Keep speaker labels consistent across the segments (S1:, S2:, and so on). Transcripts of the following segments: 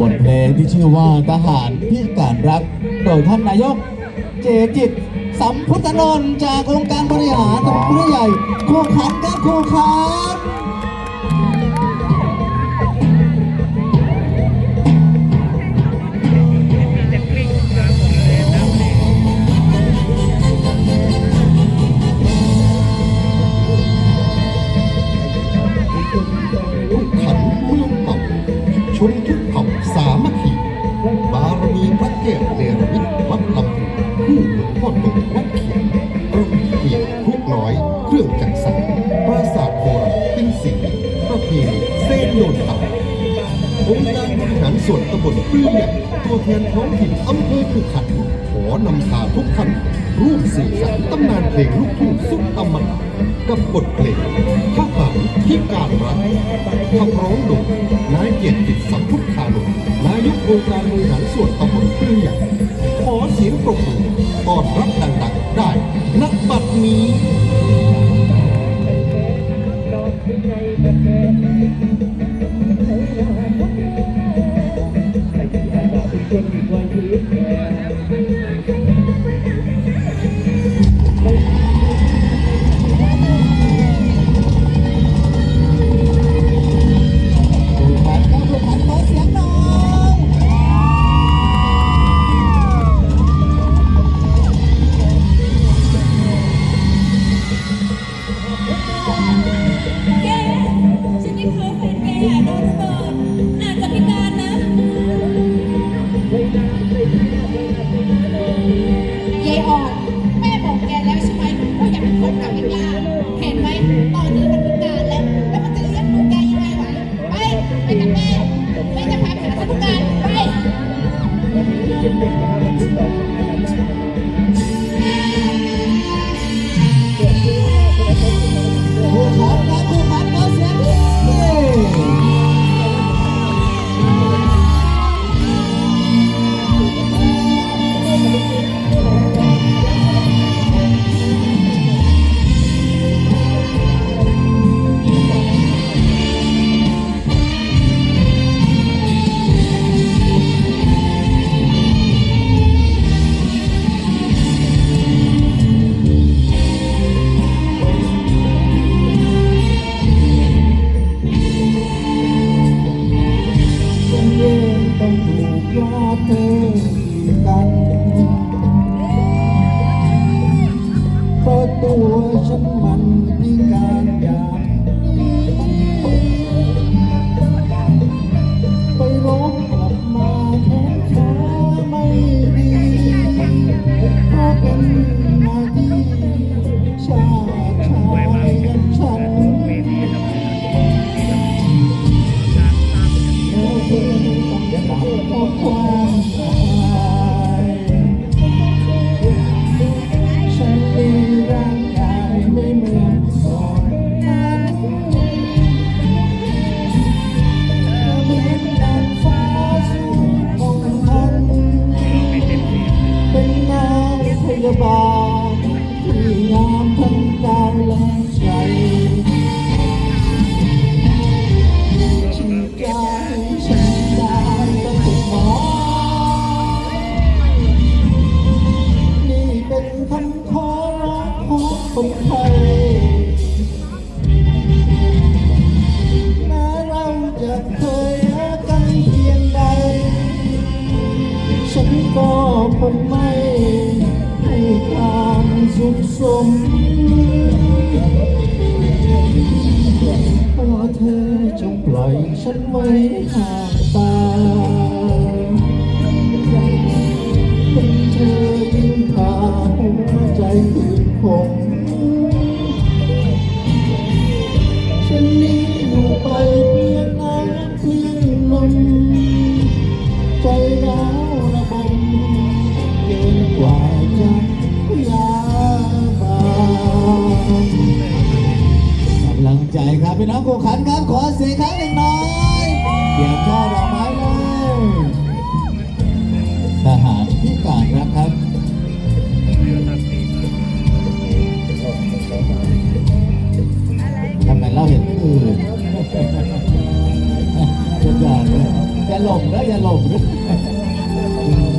S1: บทเพลงที่ชื่อว่าทหารพิการรัก โดยท่านนายกเจจิต สัมพุทธนนท์จากโครงการบริหารตำบลใหญ่โครูขันครับครูขัน
S2: ส่วนตำบลเปรี้ยตัวแทนท้องถิ่นอำเภอขุขัน ขอนำพาทุกท่านร่วมสื่อสารตำนานเพลงลูกทุ่งสุดอมตะกับบทเพลงทหารที่การรักขับร้องโดยนายเกียรติสัมพุทธานนท์นายกองค์การบริหารส่วนตำบลเปรี้ยขอเสียงปรบมือต้อนรับดัง
S1: คง
S3: ไม่ให้ควา
S1: มสุขสมขอเธอจงปล่อยฉันไว้ห่างตาเป็นเธอยิ่งพาหัวใจคืนคง พี่น้องกูขันครับขอเสียงครั้งหนึ่งหน่อยเดี๋ยวช่อดอกไม้เลยทหารพิการรักครับทำไมเราเห็นอื่นทุกอย่างเลยอย่าหลงนะอย่าหลง
S2: ล่ม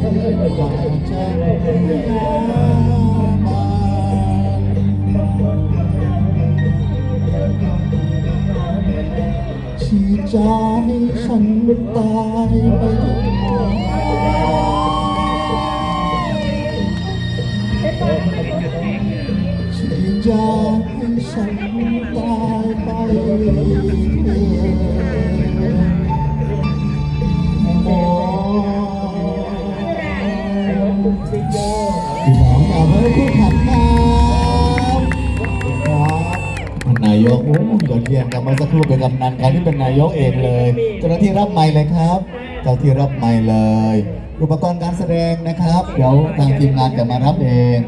S2: ระบมกว่จะมาที่ใจฉันตายไปถึงที่ใจฉันตายไปานนายกโอ้ยอดเยี่ยมครับเมื่อสักครู่เป็นกำนันคราวนี้เป็นนายกเองเลยเจ้าหน้าที่รับไมค์เลยครับเจ้าที่รับไมค์เลย อุปกรณ์การแสดงนะครับ เดี๋ยวทางทีมงานจะมารับเอง